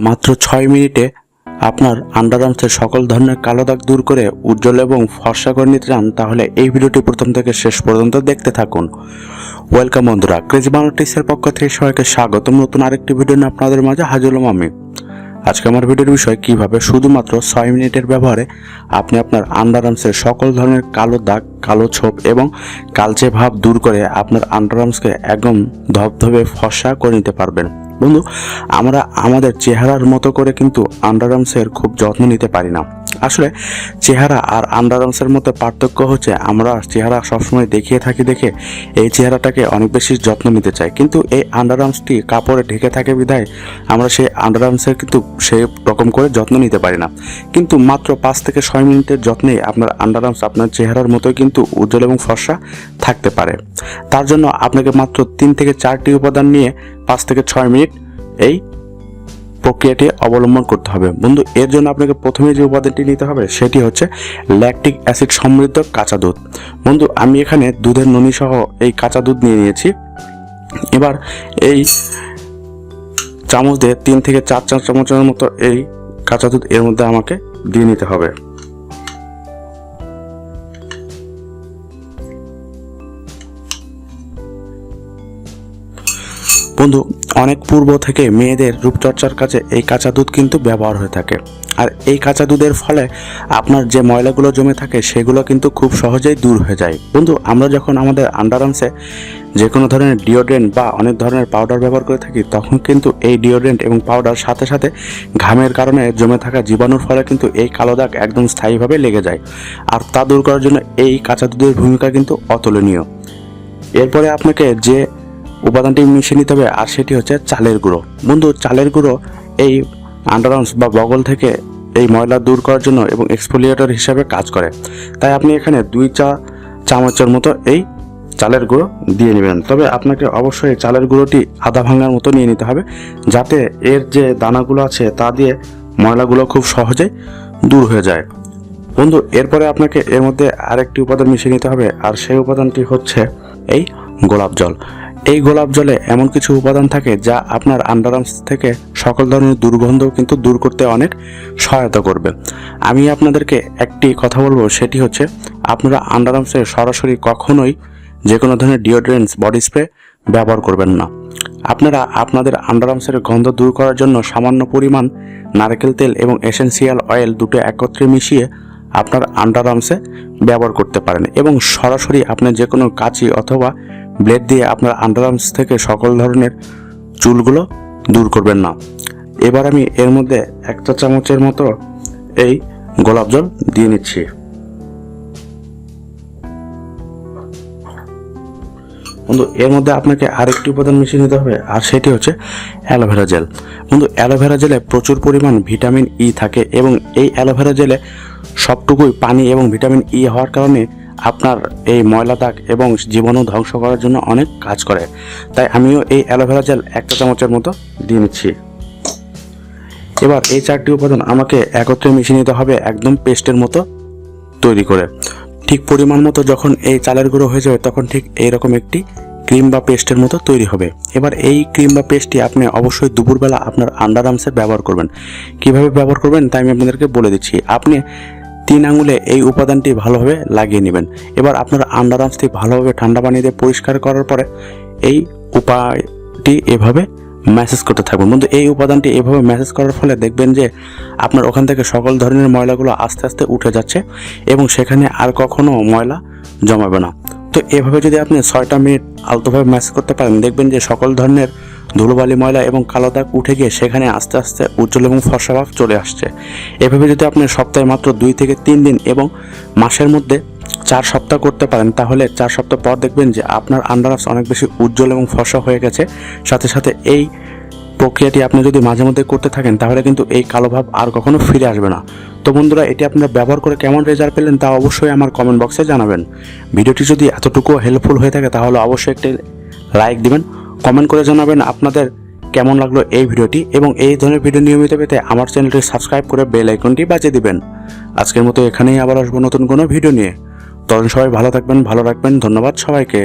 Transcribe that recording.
মাত্র ছয় মিনিটে আপনার আন্ডারআর্মসের সকল ধরনের কালো দাগ দূর করে উজ্জ্বল এবং ফর্সা করে নিতে চান, তাহলে এই ভিডিওটি প্রথম থেকে শেষ পর্যন্ত দেখতে থাকুন। ওয়েলকাম বন্ধুরা ক্রেজি বাংলাটিসের পক্ষ থেকে সবাইকে স্বাগতম। নতুন আরেকটি ভিডিও নিয়ে আপনাদের মাঝে হাজির হলাম আমি। আজকে আমার ভিডিওর বিষয়, কীভাবে শুধুমাত্র ছয় মিনিটের ব্যবহারে আপনি আপনার আন্ডারআর্মসের সকল ধরনের কালো দাগ, কালো ছোপ এবং কালচে ভাব দূর করে আপনার আন্ডারআর্মসকে একদম ধবধবে ফর্সা করে নিতে পারবেন। বন্ধু, আমরা আমাদের চেহারার মতো করে কিন্তু আন্ডারআর্মসের খুব যত্ন নিতে পারি না। আসলে চেহারা আর আন্ডারআর্মসের মধ্যে পার্থক্য হচ্ছে আমরা চেহারা সবসময় দেখিয়ে থাকি দেখে এই চেহারাটাকে অনেক বেশি যত্ন নিতে চাই। কিন্তু এই আন্ডারআর্মসটি কাপড়ে ঢেকে থাকে বিধায় আমরা সেই আন্ডারআর্মসের কিন্তু সেই রকম করে যত্ন নিতে পারি না। কিন্তু মাত্র পাঁচ থেকে ছয় মিনিটের যত্নে আপনার আন্ডারআর্মস আপনার চেহারার মতোই কিন্তু উজ্জ্বল এবং ফর্সা থাকতে পারে। তার জন্য আপনাকে মাত্র তিন থেকে চারটি উপাদান নিয়ে পাঁচ থেকে ছয় মিনিট এই প্রক্রিয়াটি অবলম্বন করতে হবে। বন্ধু, এর জন্য আপনাকে প্রথমে যে উপাদানটি নিতে হবে সেটি হচ্ছে ল্যাকটিক অ্যাসিড সমৃদ্ধ কাঁচা দুধ। বন্ধু, আমি এখানে দুধের ননি সহ এই কাঁচা দুধ নিয়ে নিয়েছি। এবার এই চামচ দিয়ে তিন থেকে চার চার চামচের মতো এই কাঁচা দুধ এর মধ্যে আমাকে দিয়ে নিতে হবে। বন্ধু, অনেক পূর্ব থেকে মেয়েদের রূপচর্চার কাজে এই কাঁচা দুধ কিন্তু ব্যবহার হয়ে থাকে। আর এই কাঁচা দুধের ফলে আপনার যে ময়লাগুলো জমে থাকে, সেগুলো কিন্তু খুব সহজেই দূর হয়ে যায়। বন্ধু, আমরা যখন আমাদের আন্ডারআর্মসে যে কোনো ধরনের ডিওড্রেন্ট বা অনেক ধরনের পাউডার ব্যবহার করে থাকি, তখন কিন্তু এই ডিওড্রেন্ট এবং পাউডার সাথে সাথে ঘামের কারণে জমে থাকা জীবাণুর ফলে কিন্তু এই কালো দাগ একদম স্থায়ীভাবে লেগে যায়। আর তা দূর করার জন্য এই কাঁচা দুধের ভূমিকা কিন্তু অতুলনীয়। এরপরে আপনাকে যে উপাদানটি মিশিয়ে নিতে হবে, আর সেটি হচ্ছে চালের গুঁড়ো। বন্ধু, চালের গুঁড়ো এই আন্ডারআর্মস বা বগল থেকে এই ময়লা দূর করার জন্য এবং এক্সফোলিয়েটর হিসাবে কাজ করে। তাই আপনি এখানে দুই চা চামচের মতো এই চালের গুঁড়ো দিয়ে নেবেন। তবে আপনাকে অবশ্যই চালের গুঁড়োটি আধা ভাঙার মতো নিয়ে নিতে হবে, যাতে এর যে দানাগুলো আছে তা দিয়ে ময়লাগুলো খুব সহজেই দূর হয়ে যায়। বন্ধু, এরপরে আপনাকে এর মধ্যে আরেকটি উপাদান মিশিয়ে নিতে হবে, আর সেই উপাদানটি হচ্ছে এই গোলাপ জল। এই গোলাপ জলে এমন কিছু উপাদান থাকে যা আপনার আন্ডারআর্মস থেকে সকল ধরনের দুর্গন্ধ কিন্তু দূর করতে অনেক সহায়তা করবে। আমি আপনাদেরকে একটি কথা বলব, সেটি হচ্ছে আপনারা আন্ডারআর্মসে সরাসরি কখনোই যে কোনো ধরনের ডিওড্রেন্টস বডি স্প্রে ব্যবহার করবেন না। আপনারা আপনাদের আন্ডারআর্মসের গন্ধ দূর করার জন্য সামান্য পরিমাণ নারকেল তেল এবং এসেন্সিয়াল অয়েল দুটো একত্রে মিশিয়ে আপনার আন্ডারআর্মসে ব্যবহার করতে পারেন এবং সরাসরি আপনার যে কোনো কাঁচি অথবা ব্লেড দিয়ে আপনার আন্ডারআর্মস থেকে সকল ধরনের চুলগুলো দূর করবেন না। এবার আমি এর মধ্যে এক চা চামচের মতো এই গোলাপ জল দিয়ে নিচ্ছি। বন্ধু, এর মধ্যে আপনাকে আরেকটি উপাদান মিশিয়ে নিতে হবে, আর সেটি হচ্ছে অ্যালোভেরা জেল। বন্ধু, অ্যালোভেরা জেলে প্রচুর পরিমাণ ভিটামিন ই থাকে এবং এই অ্যালোভেরা জেলে সবটুকুই পানি এবং ভিটামিন ই হওয়ার কারণে আপনার এই ময়লা দাগ এবং জীবাণু ধ্বংস করার জন্য অনেক কাজ করে। তাই আমিও এই অ্যালোভেরা জেল একটা চামচের মতো দিয়ে নিচ্ছি। এবার এই চারটি উপাদান আমাকে একত্রে মিশিয়ে নিতে হবে একদম পেস্টের মতো তৈরি করে। ঠিক পরিমাণ মতো যখন এই চালের গুঁড়ো হয়ে যাবে তখন ঠিক এইরকম একটি ক্রিম বা পেস্টের মতো তৈরি হবে। এবার এই ক্রিম বা পেস্টটি আপনি অবশ্যই দুপুরবেলা আপনার আন্ডারআর্মসে ব্যবহার করবেন। কীভাবে ব্যবহার করবেন তাই আমি আপনাদেরকে বলে দিচ্ছি। আপনি তিন আঙুলে এই উপাদানটি ভালোভাবে লাগিয়ে নেবেন। এবার আপনার আন্ডার আন্ডারআর্মসটি ভালোভাবে ঠান্ডা পানি দিয়ে পরিষ্কার করার পরে এই উপায়টি এভাবে ম্যাসেজ করতে থাকবেন। বন্ধু, এই উপাদানটি এভাবে ম্যাসেজ করার ফলে দেখবেন যে আপনার ওখান থেকে সকল ধরনের ময়লাগুলো আস্তে আস্তে উঠে যাচ্ছে এবং সেখানে আর কখনো ময়লা জমাবে না। তো এভাবে যদি আপনি ছয়টা মিনিট আলতোভাবে ম্যাসেজ করতে পারেন, দেখবেন যে সকল ধরনের ধুলোবালি ময়লা এবং কালো দাগ উঠে গিয়ে সেখানে আস্তে আস্তে উজ্জ্বল এবং ফর্সা ভাব চলে আসছে। এভাবে যদি আপনি সপ্তাহে মাত্র দুই থেকে তিন দিন এবং মাসের মধ্যে চার সপ্তাহ করতে পারেন, তাহলে চার সপ্তাহ পর দেখবেন যে আপনার আন্ডারআর্মস অনেক বেশি উজ্জ্বল এবং ফর্সা হয়ে গেছে। সাথে সাথে এই প্রক্রিয়াটি আপনি যদি মাঝে মধ্যে করতে থাকেন, তাহলে কিন্তু এই কালো ভাব আর কখনো ফিরে আসবে না। তো বন্ধুরা, এটি আপনারা ব্যবহার করে কেমন রেজাল্ট পেলেন তা অবশ্যই আমার কমেন্ট বক্সে জানাবেন। ভিডিওটি যদি এতটুকু হেল্পফুল হয়ে থাকে, তাহলে অবশ্যই একটি লাইক দিবেন। কমেন্ট করে জানাবেন আপনাদের কেমন লাগল এই ভিডিওটি এবং এই ধরনের ভিডিও নিয়মিত পেতে আমার চ্যানেলটি সাবস্ক্রাইব করে বেল আইকনটি বাজিয়ে দিবেন। আজকের মতো এখানেই আবার আসব নতুন কোনো ভিডিও নিয়ে। তখন সবাই ভালো থাকবেন, ভালো রাখবেন, ধন্যবাদ সবাইকে।